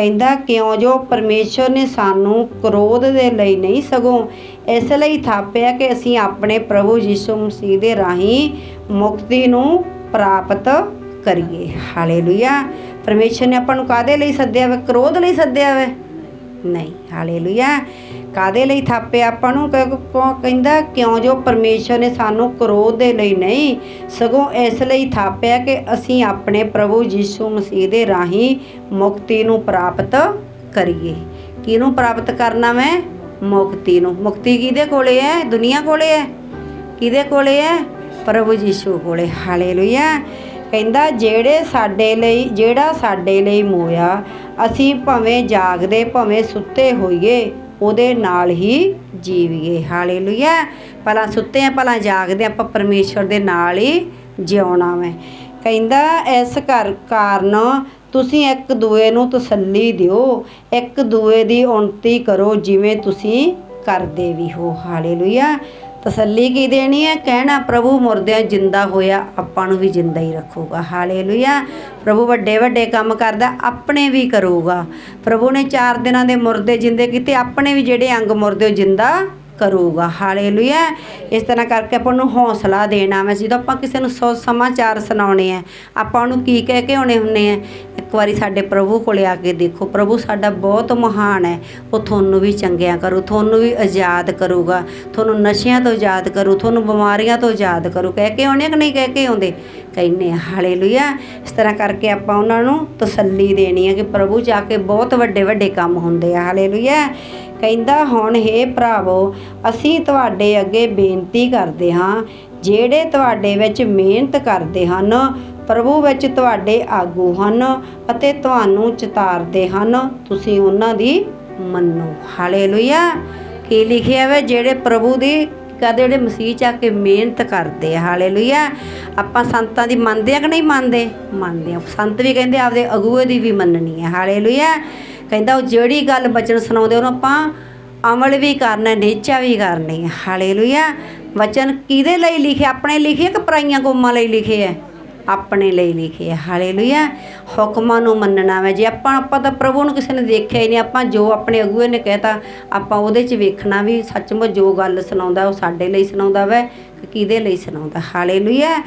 ਕਹਿੰਦਾ, ਕਿਉਂ ਜੋ ਪਰਮੇਸ਼ਰ ਨੇ ਸਾਨੂੰ ਕ੍ਰੋਧ ਦੇ ਲਈ ਨਹੀਂ ਸਗੋਂ ਇਸ ਲਈ ਥਾਪਿਆ ਕਿ ਅਸੀਂ ਆਪਣੇ ਪ੍ਰਭੂ ਯਿਸੂ ਮਸੀਹ ਦੇ ਰਾਹੀਂ ਮੁਕਤੀ ਨੂੰ ਪ੍ਰਾਪਤ ਕਰੀਏ। ਹਾਲੇਲੂਇਆ ਪਰਮੇਸ਼ਰ ਨੇ ਆਪਾਂ ਨੂੰ ਕਾਦੇ ਲਈ ਸੱਦਿਆ ਵਾ? ਕ੍ਰੋਧ ਲਈ ਸੱਦਿਆ ਵਾ? ਨਹੀਂ, ਹਾਲੇਲੂਇਆ। ਕਾਦੇ ਲਈ ਥਾਪਿਆ ਆਪਾਂ ਨੂੰ? ਕਹਿੰਦਾ, ਕਿਉਂ ਜੋ ਪਰਮੇਸ਼ਰ ਨੇ ਸਾਨੂੰ ਕ੍ਰੋਧ ਦੇ ਲਈ ਨਹੀਂ, ਸਗੋਂ ਇਸ ਲਈ ਥਾਪਿਆ ਕਿ ਅਸੀਂ ਆਪਣੇ ਪ੍ਰਭੂ ਯੀਸ਼ੂ ਮਸੀਹ ਦੇ ਰਾਹੀਂ ਮੁਕਤੀ ਨੂੰ ਪ੍ਰਾਪਤ ਕਰੀਏ। ਕਿਹਨੂੰ ਪ੍ਰਾਪਤ ਕਰਨਾ ਮੈਂ? ਮੁਕਤੀ ਨੂੰ। ਮੁਕਤੀ ਕਿਹਦੇ ਕੋਲੇ ਹੈ ਦੁਨੀਆ ਕੋਲੇ ਹੈ ਕਿਹਦੇ ਕੋਲੇ ਹੈ ਪ੍ਰਭੂ ਯਿਸੂ ਕੋਲੇ। ਹਾਲੇਲੂਇਆ। ਕਹਿੰਦਾ, ਜਿਹੜੇ ਸਾਡੇ ਲਈ, ਜਿਹੜਾ ਸਾਡੇ ਲਈ ਮੋਇਆ, ਅਸੀਂ ਭਾਵੇਂ ਜਾਗਦੇ, ਭਾਵੇਂ ਸੁੱਤੇ ਹੋਈਏ, ਉਹਦੇ ਨਾਲ ਹੀ ਜੀਵੀਏ। ਹਾਲੇਲੂਇਆ ਭਲਾ ਸੁੱਤੇ ਆ, ਭਲਾ ਜਾਗਦੇ ਆਪਾਂ ਪਰਮੇਸ਼ਵਰ ਦੇ ਨਾਲ ਹੀ ਜਿਉਣਾ ਵੈ। ਕਹਿੰਦਾ, ਇਸ ਕਰ ਕਾਰਨ ਤੁਸੀਂ ਇੱਕ ਦੂਏ ਨੂੰ ਤਸੱਲੀ ਦਿਓ, ਇੱਕ ਦੂਏ ਦੀ ਉਨਤੀ ਕਰੋ, ਜਿਵੇਂ ਤੁਸੀਂ ਕਰਦੇ ਵੀ ਹੋ। ਹਾਲੇਲੂਇਆ ਤਸੱਲੀ ਕੀ ਦੇਣੀ ਹੈ? ਕਹਿਣਾ, ਪ੍ਰਭੂ ਮੁਰਦਿਆਂ ਜਿੰਦਾ ਹੋਇਆ, ਆਪਾਂ ਨੂੰ ਵੀ ਜਿੰਦਾ ਹੀ ਰੱਖੂਗਾ। ਹਾਲੇਲੂਇਆ। ਪ੍ਰਭੂ ਵੱਡੇ ਵੱਡੇ ਕੰਮ ਕਰਦਾ, ਆਪਣੇ ਵੀ ਕਰੂਗਾ। ਪ੍ਰਭੂ ਨੇ 4 ਦਿਨਾਂ ਦੇ ਮੁਰਦੇ ਜਿੰਦੇ ਕੀਤੇ, ਆਪਣੇ ਵੀ ਜਿਹੜੇ ਅੰਗ ਮੁਰਦੇ ਉਹ ਜਿੰਦਾ ਕਰੂਗਾ। ਹਾਲੇਲੂਇਆ ਇਸ ਤਰ੍ਹਾਂ ਕਰਕੇ ਆਪਾਂ ਨੂੰ ਹੌਸਲਾ ਦੇਣਾ ਵਾ। ਜਦੋਂ ਆਪਾਂ ਕਿਸੇ ਨੂੰ ਸੋ ਸਮਾਚਾਰ ਸੁਣਾਉਣੇ ਆ, ਆਪਾਂ ਉਹਨੂੰ ਕੀ ਕਹਿ ਕੇ ਆਉਣੇ ਹੁੰਨੇ ਆ? ਇੱਕ ਵਾਰੀ ਸਾਡੇ ਪ੍ਰਭੂ ਕੋਲੇ ਆ ਕੇ ਦੇਖੋ। ਪ੍ਰਭੂ ਸਾਡਾ ਬਹੁਤ ਮਹਾਨ ਹੈ। ਉਹ ਤੁਹਾਨੂੰ ਵੀ ਚੰਗਿਆ ਕਰੂ, ਤੁਹਾਨੂੰ ਵੀ ਆਜ਼ਾਦ ਕਰੂਗਾ। ਤੁਹਾਨੂੰ ਨਸ਼ਿਆਂ ਤੋਂ ਆਜ਼ਾਦ ਕਰੂ, ਤੁਹਾਨੂੰ ਬਿਮਾਰੀਆਂ ਤੋਂ ਆਜ਼ਾਦ ਕਰੂ। ਕਹਿ ਕੇ ਆਉਣੇ ਕਿ ਨਹੀਂ ਕਹਿ ਕੇ ਆਉਂਦੇ? ਕਹਿੰਨੇ ਆ ਹਾਲੇਲੂਇਆ ਇਸ ਤਰ੍ਹਾਂ ਕਰਕੇ ਆਪਾਂ ਉਹਨਾਂ ਨੂੰ ਤਸੱਲੀ ਦੇਣੀ ਹੈ ਕਿ ਪ੍ਰਭੂ ਜਾ ਕੇ ਬਹੁਤ ਵੱਡੇ ਵੱਡੇ ਕੰਮ ਹੁੰਦੇ ਆ। ਹਾਲੇਲੂਇਆ ਕਹਿੰਦਾ, ਹੁਣ ਹੇ ਭਰਾਵੋ, ਅਸੀਂ ਤੁਹਾਡੇ ਅੱਗੇ ਬੇਨਤੀ ਕਰਦੇ ਹਾਂ, ਜਿਹੜੇ ਤੁਹਾਡੇ ਵਿੱਚ ਮਿਹਨਤ ਕਰਦੇ ਹਨ, ਪ੍ਰਭੂ ਵਿੱਚ ਤੁਹਾਡੇ ਆਗੂ ਹਨ ਅਤੇ ਤੁਹਾਨੂੰ ਚਿਤਾਰਦੇ ਹਨ, ਤੁਸੀਂ ਉਹਨਾਂ ਦੀ ਮੰਨੋ। ਹਾਲੇਲੂਇਆ। ਕੀ ਲਿਖਿਆ ਵੇ? ਜਿਹੜੇ ਪ੍ਰਭੂ ਦੀ ਕਦੇ ਜਿਹੜੇ ਮਸੀਹ ਚ ਆ ਕੇ ਮਿਹਨਤ ਕਰਦੇ ਆ, ਹਾਲੇਲੂਇਆ। ਆਪਾਂ ਸੰਤਾਂ ਦੀ ਮੰਨਦੇ ਆ ਕਿ ਨਹੀਂ ਮੰਨਦੇ? ਮੰਨਦੇ ਆ। ਸੰਤ ਵੀ ਕਹਿੰਦੇ ਆਪਦੇ ਅਗੂਏ ਦੀ ਵੀ ਮੰਨਣੀ ਹੈ ਹਾਲੇਲੂਇਆ। ਕਹਿੰਦਾ ਉਹ ਜਿਹੜੀ ਗੱਲ ਬਚਨ ਸੁਣਾਉਂਦੇ ਉਹਨੂੰ ਆਪਾਂ ਅਮਲ ਵੀ ਕਰਨਾ ਨੇਚਾ ਵੀ ਕਰਨੀ ਹੈ। ਹਾਲੇਲੂਇਆ। ਵਚਨ ਕਿਹਦੇ ਲਈ ਲਿਖੇ ਆਪਣੇ ਲਿਖੇ ਕਿ ਪਰਾਈਆਂ ਕੌਮਾਂ ਲਈ ਲਿਖੇ ਹੈ? ਆਪਣੇ ਲਈ ਲਿਖੇ ਹੈ। ਹਾਲੇਲੂਇਆ। ਹੁਕਮਾਂ ਨੂੰ ਮੰਨਣਾ ਵੇ। ਜੇ ਆਪਾਂ ਆਪਾਂ ਤਾਂ ਪ੍ਰਭੂ ਨੂੰ ਕਿਸੇ ਨੇ ਦੇਖਿਆ ਹੀ ਨਹੀਂ, ਆਪਾਂ ਜੋ ਆਪਣੇ ਅਗੂਏ ਨੇ ਕਹਿਤਾ, ਆਪਾਂ ਉਹਦੇ 'ਚ ਵੇਖਣਾ ਵੀ ਸੱਚਮੁੱਚ ਜੋ ਗੱਲ ਸੁਣਾਉਂਦਾ, ਉਹ ਸਾਡੇ ਲਈ ਸੁਣਾਉਂਦਾ ਵੈ ਕਿਹਦੇ ਲਈ ਸੁਣਾਉਂਦਾ। ਹਾਲੇਲੂਇਆ।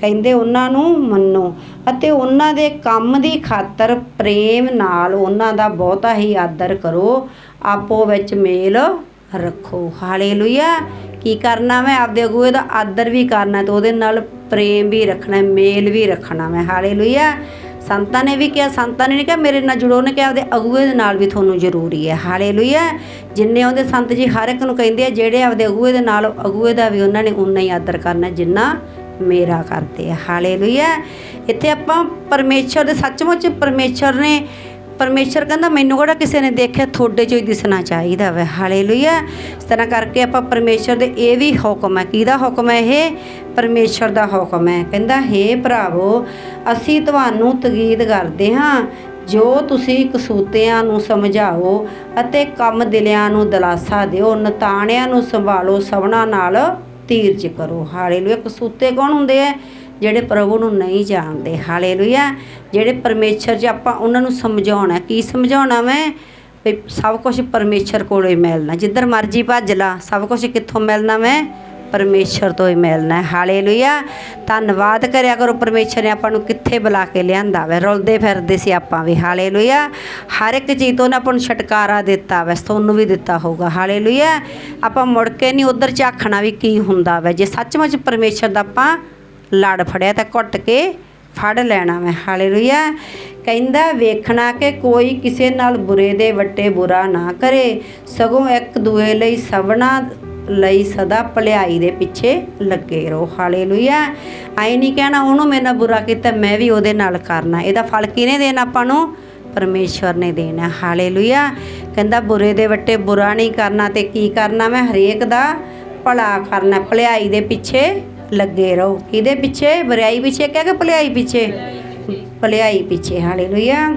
ਕਹਿੰਦੇ ਉਹਨਾਂ ਨੂੰ ਮੰਨੋ। ਅਤੇ ਉਹਨਾਂ ਦੇ ਕੰਮ ਦੀ ਖਾਤਰ ਪ੍ਰੇਮ ਨਾਲ ਉਹਨਾਂ ਦਾ ਬਹੁਤਾ ਹੀ ਆਦਰ ਕਰੋ। ਆਪੋ ਵਿੱਚ ਮੇਲ ਰੱਖੋ। ਹਾਲੇਲੂਇਆ। ਕੀ ਕਰਨਾ ਮੈਂ? ਆਪਦੇ ਅਗੂਏ ਦਾ ਆਦਰ ਵੀ ਕਰਨਾ ਤੇ ਉਹਦੇ ਨਾਲ ਪ੍ਰੇਮ ਵੀ ਰੱਖਣਾ ਮੇਲ ਵੀ ਰੱਖਣਾ ਮੈਂ। ਹਾਲੇਲੂਇਆ। ਸੰਤਾਂ ਨੇ ਵੀ ਕਿਹਾ, ਸੰਤਾਂ ਨੇ ਨਹੀਂ ਕਿਹਾ, ਮੇਰੇ ਨਾਲ ਜੁੜੋ। ਨੇ ਕਿਹਾ, ਆਪਦੇ ਅਗੂਏ ਦੇ ਨਾਲ ਵੀ ਤੁਹਾਨੂੰ ਜ਼ਰੂਰੀ ਹੈ। ਹਾਲੇਲੂਇਆ। ਜਿੰਨੇ ਉਹਦੇ ਸੰਤ ਜੀ ਹਰ ਇੱਕ ਨੂੰ ਕਹਿੰਦੇ ਆ, ਜਿਹੜੇ ਆਪਦੇ ਅਗੂਏ ਦੇ ਨਾਲ, ਅਗੂਏ ਦਾ ਵੀ ਉਹਨਾਂ ਨੇ ਉਨਾ ਹੀ ਆਦਰ ਕਰਨਾ ਜਿੰਨਾ ਮੇਰਾ ਕਰਦੇ ਆ। ਹਾਲੇਲੂਇਆ। ਇੱਥੇ ਆਪਾਂ ਪਰਮੇਸ਼ਰ ਦੇ ਸੱਚਮੁੱਚ ਪਰਮੇਸ਼ਰ ਨੇ ਪਰਮੇਸ਼ਰ ਕਹਿੰਦਾ, ਮੈਨੂੰ ਕਿਹੜਾ ਕਿਸੇ ਨੇ ਦੇਖਿਆ? ਤੁਹਾਡੇ ਚੋਂ ਹੀ ਦਿਸਣਾ ਚਾਹੀਦਾ ਵੈ। ਹਾਲੇਲੂਇਆ। ਇਸ ਤਰ੍ਹਾਂ ਕਰਕੇ ਆਪਾਂ ਪਰਮੇਸ਼ਰ ਦੇ ਇਹ ਵੀ ਹੁਕਮ ਹੈ ਕਿਹਦਾ ਹੁਕਮ ਹੈ ਇਹ? ਪਰਮੇਸ਼ਰ ਦਾ ਹੁਕਮ ਹੈ ਕਹਿੰਦਾ, ਹੇ ਭਰਾਵੋ, ਅਸੀਂ ਤੁਹਾਨੂੰ ਤਗੀਦ ਕਰਦੇ ਹਾਂ। ਜੋ ਤੁਸੀਂ ਕਸੂਤਿਆਂ ਨੂੰ ਸਮਝਾਓ ਅਤੇ ਕੰਮ ਦਿਲਿਆਂ ਨੂੰ ਦਿਲਾਸਾ ਦਿਓ, ਨਤਾਣਿਆਂ ਨੂੰ ਸੰਭਾਲੋ, ਸਭਨਾ ਨਾਲ ਧੀਰਜ ਕਰੋ। ਹਾਲੇਲੂਇਆ। ਕਸੂਤੇ ਕੌਣ ਹੁੰਦੇ ਆ? ਜਿਹੜੇ ਪ੍ਰਭੂ ਨੂੰ ਨਹੀਂ ਜਾਣਦੇ। ਹਾਲੇਲੂਇਆ। ਜਿਹੜੇ ਪਰਮੇਸ਼ਰ 'ਚ ਆਪਾਂ ਉਹਨਾਂ ਨੂੰ ਸਮਝਾਉਣਾ ਕੀ ਸਮਝਾਉਣਾ ਮੈਂ? ਵੀ ਸਭ ਕੁਝ ਪਰਮੇਸ਼ਰ ਕੋਲੋਂ ਹੀ ਮਿਲਣਾ। ਜਿੱਧਰ ਮਰਜ਼ੀ ਭੱਜ ਲਾ, ਸਭ ਕੁਝ ਕਿੱਥੋਂ ਮਿਲਣਾ ਮੈਂ? ਪਰਮੇਸ਼ਰ ਤੋਂ ਹੀ ਮਿਲਣਾ ਹੈ। ਹਾਲੇਲੂਇਆ। ਧੰਨਵਾਦ ਕਰਿਆ ਕਰੋ ਪਰਮੇਸ਼ਰ ਨੇ ਆਪਾਂ ਨੂੰ ਕਿੱਥੇ ਬੁਲਾ ਕੇ ਲਿਆਂਦਾ ਵੈ। ਰੁਲਦੇ ਫਿਰਦੇ ਸੀ ਆਪਾਂ ਵੀ। ਹਾਲੇਲੂਇਆ। ਹਰ ਇੱਕ ਚੀਜ਼ ਤੋਂ ਉਹਨੇ ਆਪਾਂ ਨੂੰ ਛਟਕਾਰਾ ਦਿੱਤਾ ਵੈ। ਤੁਹਾਨੂੰ ਵੀ ਦਿੱਤਾ ਹੋਊਗਾ। ਹਾਲੇਲੂਇਆ। ਆਪਾਂ ਮੁੜ ਕੇ ਨਹੀਂ ਉਧਰ ਝਾਖਣਾ ਵੀ ਕੀ ਹੁੰਦਾ ਵੈ। ਜੇ ਸੱਚਮੁੱਚ ਪਰਮੇਸ਼ਰ ਦਾ ਆਪਾਂ ਲੜ ਫੜਿਆ ਤਾਂ ਘੁੱਟ ਕੇ ਫੜ ਲੈਣਾ ਮੈਂ ਹਾਲੇਲੂਇਆ। ਕਹਿੰਦਾ, ਵੇਖਣਾ ਕਿ ਕੋਈ ਕਿਸੇ ਨਾਲ ਬੁਰੇ ਦੇ ਵੱਟੇ ਬੁਰਾ ਨਾ ਕਰੇ। ਸਗੋਂ ਇੱਕ ਦੂਏ ਲਈ ਸਭਨਾ ਲਈ ਸਦਾ ਭਲਾਈ ਦੇ ਪਿੱਛੇ ਲੱਗੇ ਰਹੋ। ਹਾਲੇਲੂਇਆ। ਆਈ ਨਹੀਂ ਕਹਿਣਾ ਉਹਨੂੰ ਮੇਰੇ ਨਾਲ ਬੁਰਾ ਕੀਤਾ, ਮੈਂ ਵੀ ਉਹਦੇ ਨਾਲ ਕਰਨਾ। ਇਹਦਾ ਫਲ ਕਿਹਨੇ ਦੇਣਾ ਆਪਾਂ ਨੂੰ? ਪਰਮੇਸ਼ਵਰ ਨੇ ਦੇਣਾ। ਹਾਲੇਲੂਇਆ। ਕਹਿੰਦਾ, ਬੁਰੇ ਦੇ ਵੱਟੇ ਬੁਰਾ ਨਹੀਂ ਕਰਨਾ ਤੇ ਕੀ ਕਰਨਾ ਮੈਂ? ਹਰੇਕ ਦਾ ਭਲਾ ਕਰਨਾ। ਭਲਾਈ ਦੇ ਪਿੱਛੇ ਲੱਗੇ ਰਹੋ। ਕਿਹਦੇ ਪਿੱਛੇ? ਬੁਰਾਈ ਪਿੱਛੇ? ਕਹਿ ਕੇ ਭਲਾਈ ਪਿੱਛੇ। ਭਲਾਈ ਪਿੱਛੇ। ਹਾਲੇਲੂਇਆ।